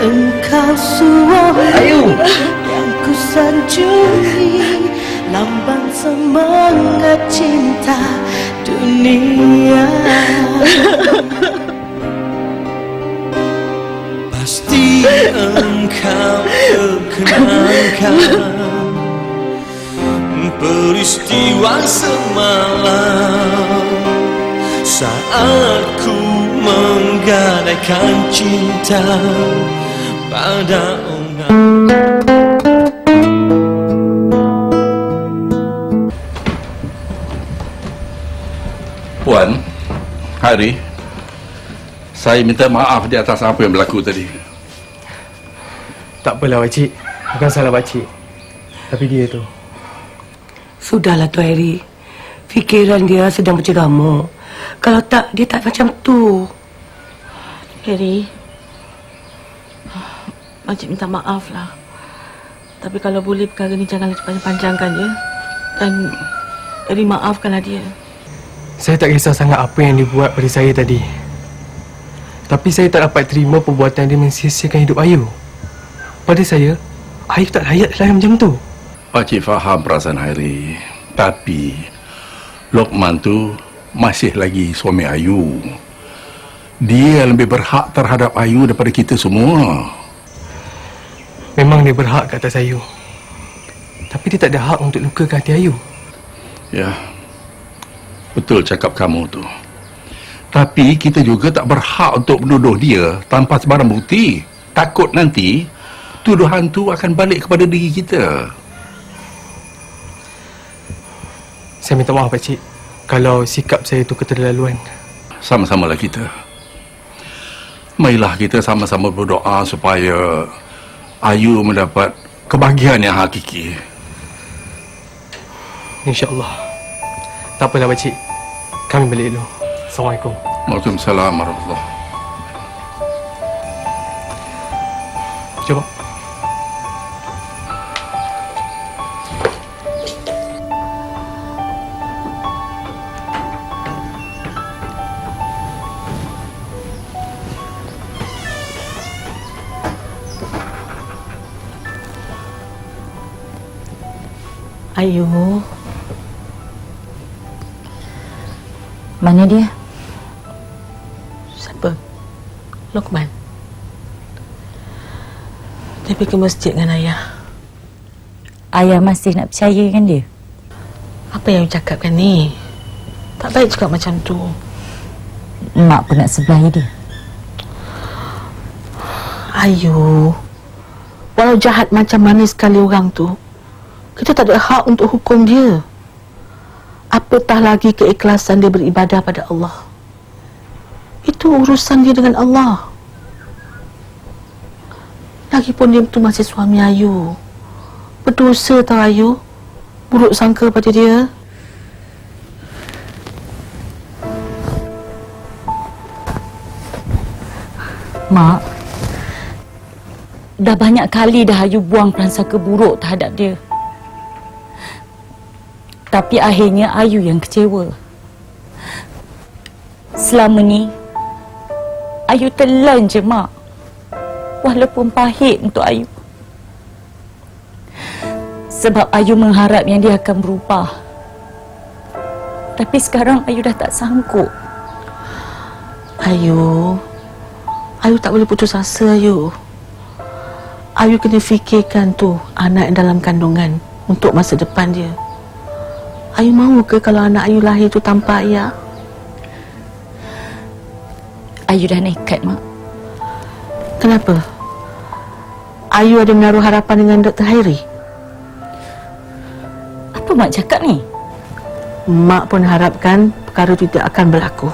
Engkau suami Ayu. yang ku sanjungi. Lambang semangat cinta dunia. Pasti engkau terkenangkan Peristiwa semalam. Saat ku menggadaikan cinta Pada orang Puan, Hari, saya minta maaf di atas apa yang berlaku tadi. Tak apalah pakcik. Bukan salah pakcik. Tapi dia tu. Sudahlah Tu Harry. Fikiran dia sedang berceramuk. Kalau tak, dia tak macam tu. Harry Makcik minta maaf lah Tapi kalau boleh perkara ni jangan panjang-panjangkan ya Dan Harry maafkanlah dia Saya tak kisah sangat apa yang dia buat pada saya tadi. Tapi saya tak dapat terima perbuatan dia mensia-siakan hidup Ayu. Pada saya, Ayu tak layak lah macam tu. Pakcik faham perasaan Hari. Tapi, Lokman tu masih lagi suami Ayu. Dia lebih berhak terhadap Ayu daripada kita semua. Memang dia berhak ke atas Ayu. Tapi dia tak ada hak untuk luka ke hati Ayu. Ya, betul cakap kamu tu. Tapi kita juga tak berhak untuk menuduh dia tanpa sebarang bukti. Takut nanti tuduhan tu akan balik kepada diri kita. Saya minta maaf pakcik. Kalau sikap saya tu keterlaluan. Sama-samalah kita. Marilah kita sama-sama berdoa supaya Ayu mendapat kebahagiaan yang hakiki. InsyaAllah. Tak apalah pakcik. Kami balik dulu. Assalamualaikum. Waalaikumsalam warahmatullahi Cuba. Ayu Mana dia? Siapa? Lokman Dia pergi ke masjid dengan ayah Ayah masih nak percaya kan dia? Apa yang cakapkan ni? Tak baik juga macam tu Mak pun nak sebelahi dia. Ayu Walau jahat macam mana sekali orang tu Kita tak ada hak untuk hukum dia. Apatah lagi keikhlasan dia beribadah pada Allah? Itu urusan dia dengan Allah. Lagipun dia tu masih suami Ayu. Berdosa tau Ayu. Buruk sangka pada dia. Mak, dah banyak kali dah Ayu buang prasangka buruk terhadap dia. Tapi akhirnya Ayu yang kecewa. Selama ni, Ayu telan je mak. Walaupun pahit untuk Ayu. Sebab Ayu mengharap yang dia akan berubah. Tapi sekarang Ayu dah tak sanggup. Ayu Ayu tak boleh putus asa Ayu Ayu kena fikirkan tu Anak yang dalam kandungan Untuk masa depan dia Ayu mahu ke kalau anak Ayu lahir tu tanpa ayah Ayu dah nekat mak. Kenapa? Ayu ada menaruh harapan dengan Dr. Hairi Apa mak cakap ni? Mak pun harapkan perkara itu tidak akan berlaku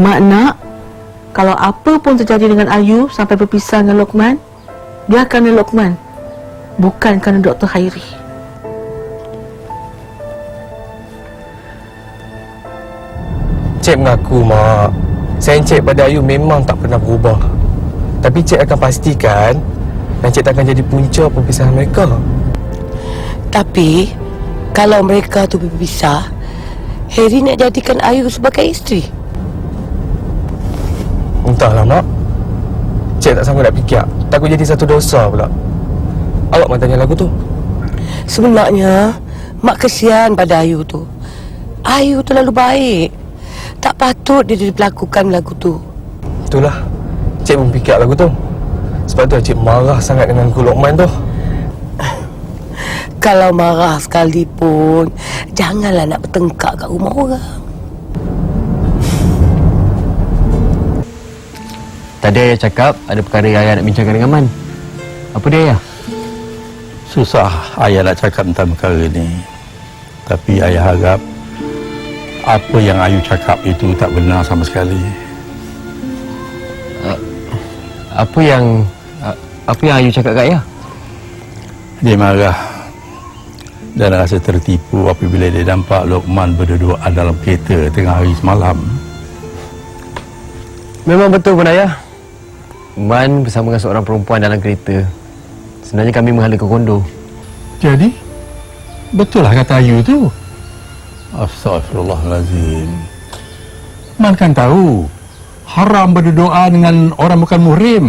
Mak nak Kalau apa pun terjadi dengan Ayu Sampai berpisah dengan Lokman Biar kerana Lokman Bukan kerana Dr. Hairi Cik mengaku mak Sayang Cik pada Ayu memang tak pernah berubah Tapi Cik akan pastikan Dan Cik takkan jadi punca perpisahan mereka Tapi, kalau mereka tu berpisah, Harry nak jadikan Ayu sebagai isteri. Entahlah mak Cik tak sanggup nak fikir. Takut jadi satu dosa pula. Awak mahu tanya lagu tu? Sebenarnya, Mak kesian pada Ayu tu. Ayu terlalu baik. Tak patut dia diperlakukan lagu tu. Itulah. Cik pun fikir lagu tu. Sebab tu cik marah sangat dengan Guru Lokman tu. Kalau marah sekalipun, janganlah nak bertengkar kat rumah orang. Tadi ayah cakap ada perkara yang ayah nak bincangkan dengan Man. Apa dia ayah? Susah ayah nak cakap tentang perkara ni. Tapi ayah harap apa yang Ayu cakap itu tak benar sama sekali. Apa yang a- apa yang Ayu cakap kat ayah? Dia marah dan rasa tertipu apabila dia nampak Lokman berduduk dalam kereta tengah hari semalam. Memang betul pun ayah. Man bersama dengan seorang perempuan dalam kereta. Sebenarnya kami menghala ke kondo. Jadi, betul lah kata Ayu tu. Astagfirullahalazim. Man kan tahu haram berdoa dengan orang bukan muhrim.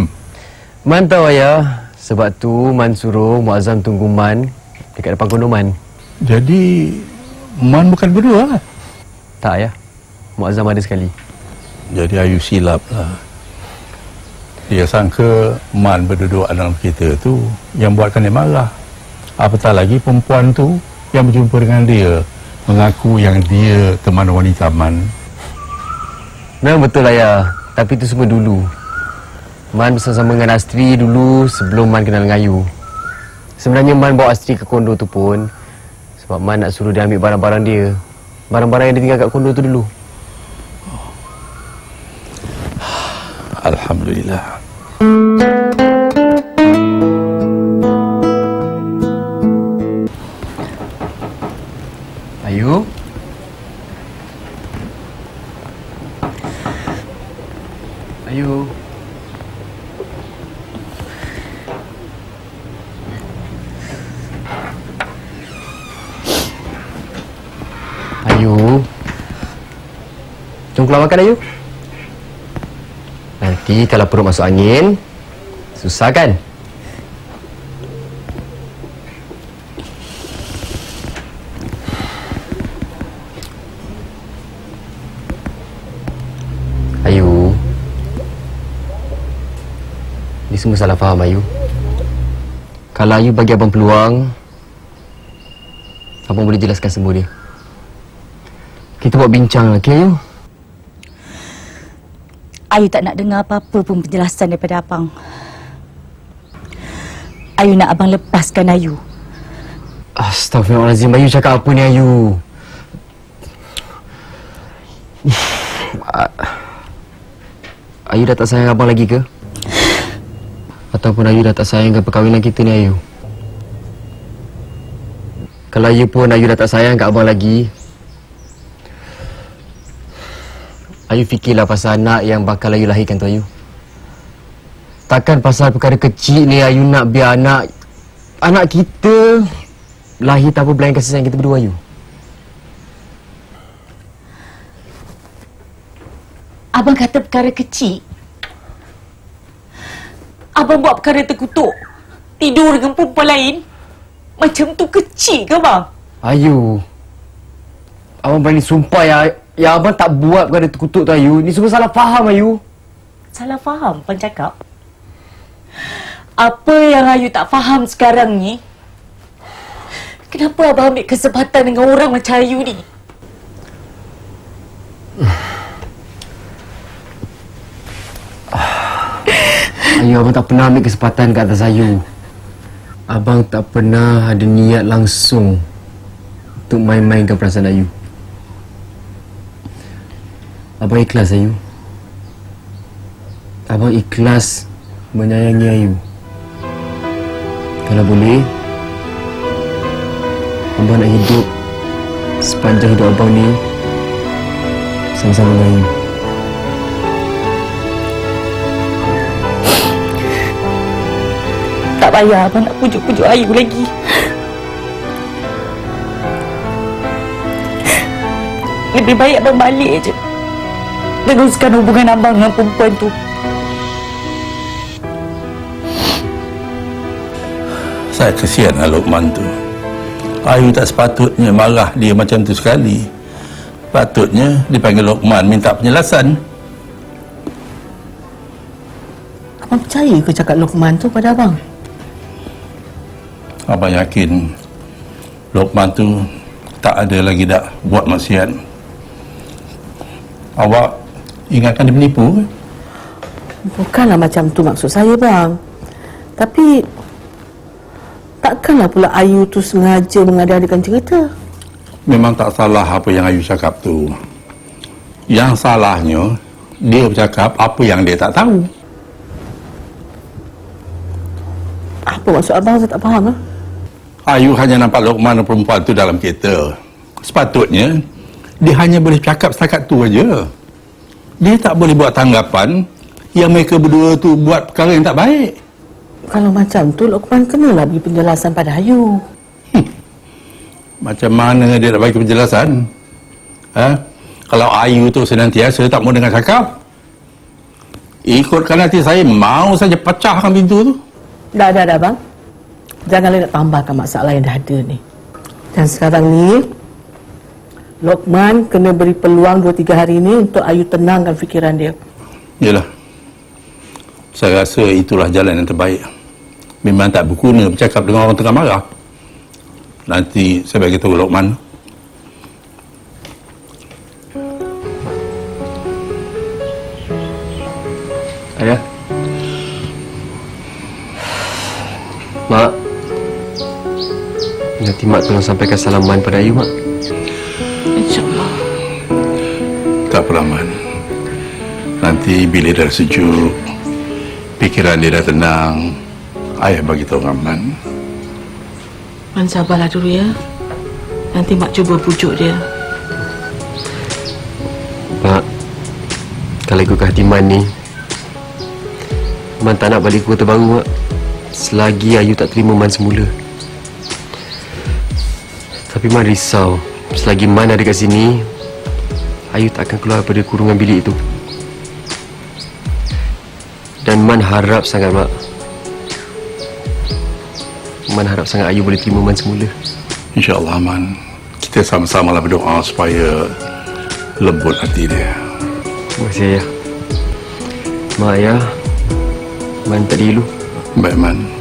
Man tahu ayah. Sebab tu Man suruh Muazzam tunggu Man dekat depan kondo Man. Jadi, Man bukan berdua lah. Tak ayah. Muazzam ada sekali. Jadi Ayu silap lah. Dia sangka Man berduduk dalam kereta tu yang buatkan dia marah. Apatah lagi perempuan tu yang berjumpa dengan dia mengaku yang dia teman wanita Man. Memang betul ayah. Tapi itu semua dulu. Man bersama-sama dengan Astri dulu sebelum Man kenal dengan Ayu. Sebenarnya Man bawa Astri ke kondo tu pun sebab Man nak suruh dia ambil barang-barang dia. Barang-barang yang dia tinggal kat kondo tu dulu. Alhamdulillah. Ayu? Ayu? Jom keluar makan Ayu. Nanti kalau perut masuk angin, susah kan? Ayu semua salah faham Ayu Kalau Ayu bagi abang peluang Abang boleh jelaskan semua dia Kita buat bincang lagi Ayu Ayu tak nak dengar apa-apa pun penjelasan daripada abang. Ayu nak abang lepaskan Ayu. Astaghfirullahaladzim Ayu cakap apa ni Ayu A- Ayu dah tak sayang abang lagi ke? Ataupun Ayu dah tak sayangkan perkahwinan kita ni Ayu? Kalau Ayu pun Ayu dah tak sayang kat abang lagi Ayu fikirlah pasal anak yang bakal Ayu lahirkan tu Ayu Takkan pasal perkara kecil ni Ayu nak biar anak Anak kita lahir tanpa belayan kasih sayang kita berdua Ayu Abang kata perkara kecil. Abang buat perkara terkutuk. Tidur dengan perempuan lain. Macam tu kecil ke bang? Ayu Abang berani sumpah ya Ya abang tak buat perkara terkutuk tu Ayu Ni semua salah faham Ayu Salah faham abang cakap. Apa yang Ayu tak faham sekarang ni? Kenapa abang ambil kesempatan dengan orang macam Ayu ni? Ayu abang tak pernah ambil kesempatan kat atas Ayu Abang tak pernah ada niat langsung Untuk main-mainkan perasaan Ayu. Abang ikhlas Ayu. Abang ikhlas menyayangi Ayu. Kalau boleh Abang nak hidup Sepanjang hidup abang ni Sama-sama dengan Ayu tak payah abang nak pujuk-pujuk Ayu lagi. Lebih baik abang balik je Teruskan hubungan abang dengan perempuan tu. Saya kesian dengan Luqman tu. Ayu tak sepatutnya marah dia macam tu sekali. Patutnya dipanggil Luqman minta penjelasan. Abang percaya ke cakap Luqman tu pada abang? Abang yakin Lokman tu tak ada lagi dah buat maksiat. Awak ingatkan dia menipu ke? Bukanlah macam tu maksud saya bang. Tapi takkanlah pula Ayu tu sengaja mengada-adakan cerita. Memang tak salah apa yang Ayu cakap tu. Yang salahnya, dia bercakap apa yang dia tak tahu. Apa maksud abang saya tak faham ah. Ayu hanya nampak Lokman dan perempuan tu dalam kereta. Sepatutnya, dia hanya boleh cakap setakat tu aja. Dia tak boleh buat tanggapan yang mereka berdua tu buat perkara yang tak baik. Kalau macam tu Luqman kenalah bagi penjelasan pada Ayu. Macam mana dia nak bagi penjelasan? Ha? Kalau Ayu tu senantiasa tak mau dengar cakap, ikutkan hati saya, mau saja pecahkan pintu tu. Dah, dah, dah bang. Janganlah nak tambahkan masalah yang dah ada ni. Dan sekarang ni, Lokman kena beri peluang 2-3 hari ni untuk Ayu tenangkan fikiran dia. Yalah. Saya rasa itulah jalan yang terbaik. Memang tak berguna bercakap dengan orang tengah marah. Nanti saya bagi tahu Lokman. Nanti Mak tolong sampaikan salaman pada Ayu, Mak. InsyaAllah. Tak apa Man. Nanti bila dah sejuk, fikiran dia dah tenang, ayah bagi tahu Rahman. Man sabarlah dulu ya. Nanti Mak cuba pujuk dia. Mak. Kalau ikut hati Man ni, Man tak nak balik ke kota baru, Mak. Selagi Ayu tak terima Man semula. Tapi Man risau. Selagi Man ada kat sini, Ayu tak akan keluar daripada kurungan bilik itu. Dan Man harap sangat, Mak. Man harap sangat Ayu boleh terima Man semula. InsyaAllah Man. Kita sama-sama lah berdoa supaya lembut hati dia. Terima kasih, Ayah. Mak, Ayah. Man tak dulu. Baik Man.